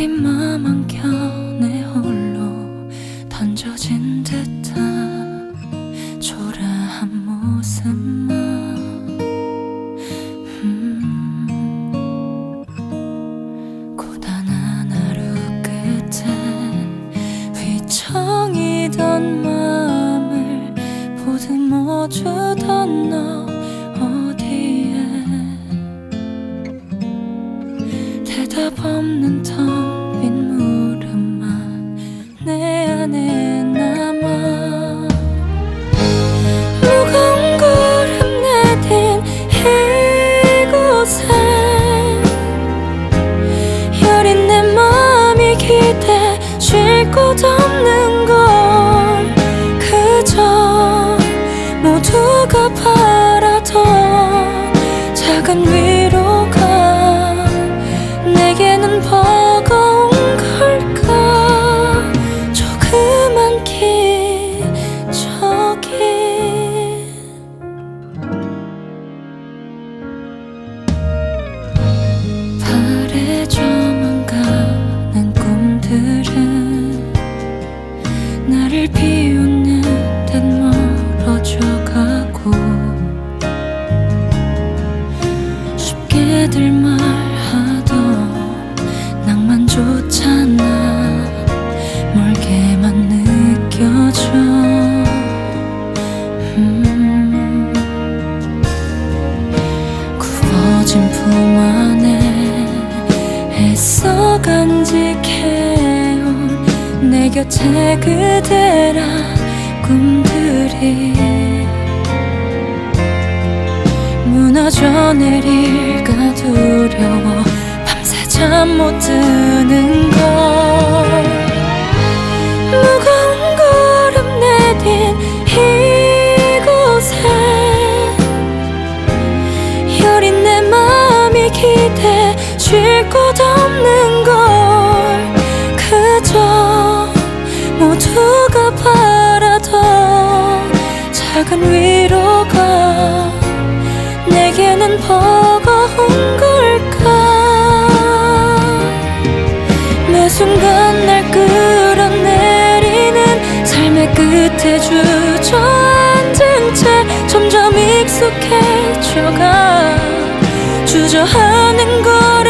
텅빈맘 안겨 내 홀로 던져진 듯한 초라한 모습만. 음, 고단한 하루 끝에 휘청이던 마음을 보듬어 주 쉴곳 없는 걸 그저 모두가 바라던 작은 위로가 내게는 버거 바래져만 가는 꿈들은 나를 비웃는 듯 멀어져 가고 쉽게들 말 내 곁에 그대란 꿈들이 무너져 내릴까 두려워. 밤새 잠 못 드는 걸 바라던 작은 위로가 내게는 버거운 걸까? 매 순간 날 끌어내리는 삶의 끝에 주저앉은 채 점점 익숙해져가 주저하는 걸음